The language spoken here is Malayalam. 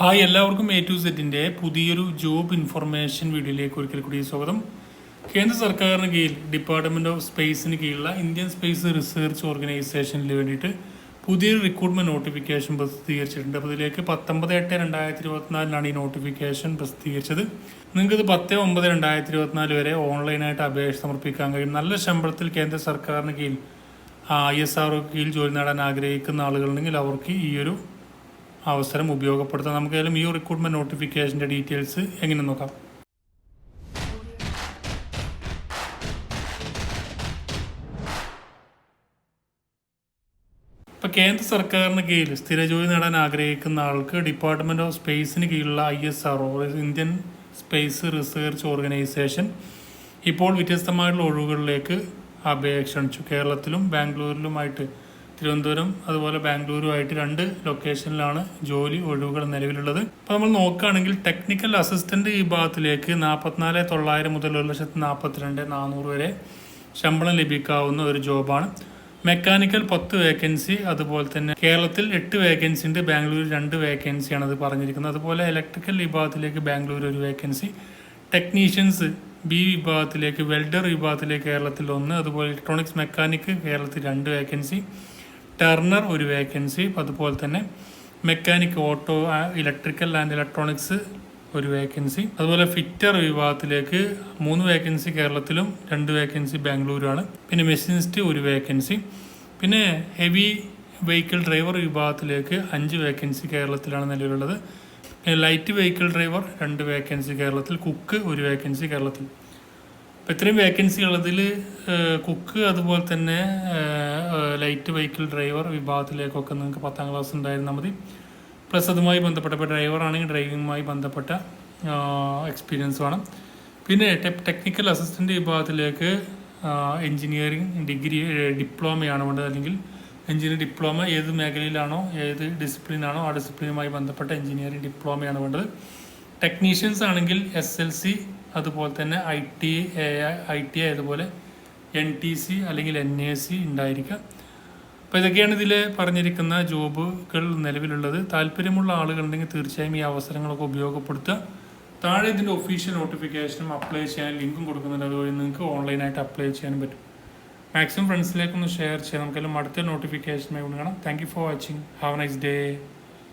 ഹായ് എല്ലാവർക്കും എ ടു സെറ്റിന്റെ പുതിയൊരു ജോബ് ഇൻഫർമേഷൻ വീഡിയോയിലേക്ക് ഒരിക്കൽ കൂടി സ്വാഗതം. കേന്ദ്ര സർക്കാരിന് കീഴിൽ ഡിപ്പാർട്ട്മെന്റ് ഓഫ് സ്പേസിന് കീഴിലുള്ള ഇന്ത്യൻ സ്പേസ് റിസർച്ച് ഓർഗനൈസേഷനിൽ വേണ്ടിയിട്ട് പുതിയൊരു റിക്രൂട്ട്മെന്റ് നോട്ടിഫിക്കേഷൻ പ്രസിദ്ധീകരിച്ചിട്ടുണ്ട്. അപ്പോൾ ഇതിലേക്ക് പത്തൊമ്പത് എട്ട് രണ്ടായിരത്തി ഇരുപത്തിനാലിനാണ് ഈ നോട്ടിഫിക്കേഷൻ പ്രസിദ്ധീകരിച്ചത്. നിങ്ങൾക്ക് ഇത് പത്ത് ഒമ്പത് രണ്ടായിരത്തി ഇരുപത്തിനാല് വരെ ഓൺലൈനായിട്ട് അപേക്ഷ സമർപ്പിക്കാൻ കഴിയും. നല്ല ശമ്പളത്തിൽ കേന്ദ്ര സർക്കാരിന് കീഴിൽ ഐ എസ് ആർ കീഴിൽ ജോലി നേടാൻ ആഗ്രഹിക്കുന്ന ആളുകളുണ്ടെങ്കിൽ അവർക്ക് ഈ ഒരു അവസരം ഉപയോഗപ്പെടുത്താം. നമുക്ക് ഏതായാലും ഈ റിക്രൂട്ട്മെന്റ് നോട്ടിഫിക്കേഷന്റെ ഡീറ്റെയിൽസ് എങ്ങനെ നോക്കാം? ഇപ്പോൾ കേന്ദ്ര സർക്കാരിന് കീഴിൽ സ്ഥിര ജോലി നേടാൻ ആഗ്രഹിക്കുന്ന ആൾക്ക് ഡിപ്പാർട്ട്മെന്റ് ഓഫ് സ്പേസിന് കീഴിലുള്ള I S R O Indian Space Research Organisation ഇപ്പോൾ വ്യത്യസ്തമായിട്ടുള്ള ഒഴിവുകളിലേക്ക് അപേക്ഷണിച്ചു കേരളത്തിലും ബാംഗ്ലൂരിലുമായിട്ട് തിരുവനന്തപുരം അതുപോലെ ബാംഗ്ലൂരുമായിട്ട് രണ്ട് ലൊക്കേഷനിലാണ് ജോലി ഒഴിവുകൾ നിലവിലുള്ളത്. അപ്പോൾ നമ്മൾ നോക്കുകയാണെങ്കിൽ ടെക്നിക്കൽ അസിസ്റ്റന്റ് ഈ ഭാഗത്തിലേക്ക് നാൽപ്പത്തിനാല് തൊള്ളായിരം മുതൽ ഒരു ലക്ഷത്തി നാൽപ്പത്തിരണ്ട് നാനൂറ് വരെ ശമ്പളം ലഭിക്കാവുന്ന ഒരു ജോബാണ്. മെക്കാനിക്കൽ പത്ത് വേക്കൻസി അതുപോലെ തന്നെ കേരളത്തിൽ എട്ട് വേക്കൻസി ഉണ്ട് ബാംഗ്ലൂർ രണ്ട് വേക്കൻസിയാണ് അത് പറഞ്ഞിരിക്കുന്നത്. അതുപോലെ ഇലക്ട്രിക്കൽ വിഭാഗത്തിലേക്ക് ബാംഗ്ലൂർ ഒരു വേക്കൻസി ടെക്നീഷ്യൻസ് ബി വിഭാഗത്തിലേക്ക് വെൽഡർ വിഭാഗത്തിലേക്ക് കേരളത്തിൽ ഒന്ന് അതുപോലെ ഇലക്ട്രോണിക്സ് മെക്കാനിക് കേരളത്തിൽ രണ്ട് വേക്കൻസി ടർണർ ഒരു വേക്കൻസി അതുപോലെ തന്നെ mechanic auto electrical and electronics ഒരു വേക്കൻസി അതുപോലെ ഫിറ്റർ വിഭാഗത്തിലേക്ക് മൂന്ന് വേക്കൻസി കേരളത്തിലും രണ്ട് വേക്കൻസി ബാംഗ്ലൂരുമാണ്. പിന്നെ മെഷീനിസ്റ്റ് ഒരു വേക്കൻസി പിന്നെ ഹെവി വെഹിക്കിൾ ഡ്രൈവർ വിഭാഗത്തിലേക്ക് അഞ്ച് വേക്കൻസി കേരളത്തിലാണ് നിലവിലുള്ളത്. ലൈറ്റ് വെഹിക്കിൾ ഡ്രൈവർ രണ്ട് വേക്കൻസി കേരളത്തിൽ കുക്ക് ഒരു വേക്കൻസി കേരളത്തിൽ. അപ്പോൾ ഇത്രയും വേക്കൻസികളതിൽ കുക്ക് അതുപോലെ തന്നെ ലൈറ്റ് വെഹിക്കിൾ ഡ്രൈവർ വിഭാഗത്തിലേക്കൊക്കെ നിങ്ങൾക്ക് പത്താം ക്ലാസ് ഉണ്ടായിരുന്നാൽ മതി. പ്ലസ് അതുമായി ബന്ധപ്പെട്ട ഇപ്പോൾ ഡ്രൈവർ ആണെങ്കിൽ ഡ്രൈവിങ്ങുമായി ബന്ധപ്പെട്ട എക്സ്പീരിയൻസ് വേണം. പിന്നെ ടെക്നിക്കൽ അസിസ്റ്റന്റ് വിഭാഗത്തിലേക്ക് എഞ്ചിനീയറിംഗ് ഡിഗ്രി ഡിപ്ലോമയാണ് വേണ്ടത്. അല്ലെങ്കിൽ എഞ്ചിനീയറിംഗ് ഡിപ്ലോമ ഏത് മേഖലയിലാണോ ഏത് ഡിസിപ്ലിനാണോ ആ ഡിസിപ്ലിനുമായി ബന്ധപ്പെട്ട എഞ്ചിനീയറിംഗ് ഡിപ്ലോമയാണ് വേണ്ടത്. ടെക്നീഷ്യൻസ് ആണെങ്കിൽ എസ് എൽ സി അതുപോലെ തന്നെ ഐ ടി ഐ ടി അതുപോലെ എൻ ടി സി അല്ലെങ്കിൽ എൻ എ സി ഉണ്ടായിരിക്കുക. അപ്പോൾ ഇതൊക്കെയാണ് ഇതിൽ പറഞ്ഞിരിക്കുന്ന ജോബുകൾ നിലവിലുള്ളത്. താല്പര്യമുള്ള ആളുകളുണ്ടെങ്കിൽ തീർച്ചയായും ഈ അവസരങ്ങളൊക്കെ ഉപയോഗപ്പെടുത്തുക. താഴെ ഇതിന്റെ ഒഫീഷ്യൽ നോട്ടിഫിക്കേഷനും അപ്ലൈ ചെയ്യാൻ ലിങ്കും കൊടുക്കുന്നുണ്ട്. അതുവഴി നിങ്ങൾക്ക് ഓൺലൈനായിട്ട് അപ്ലൈ ചെയ്യാനും പറ്റും. മാക്സിമം ഫ്രണ്ട്സിലേക്കൊന്ന് ഷെയർ ചെയ്യാം. നമുക്കെല്ലാം അടുത്ത നോട്ടിഫിക്കേഷനുമായി കാണാം. Thank you for watching have nice day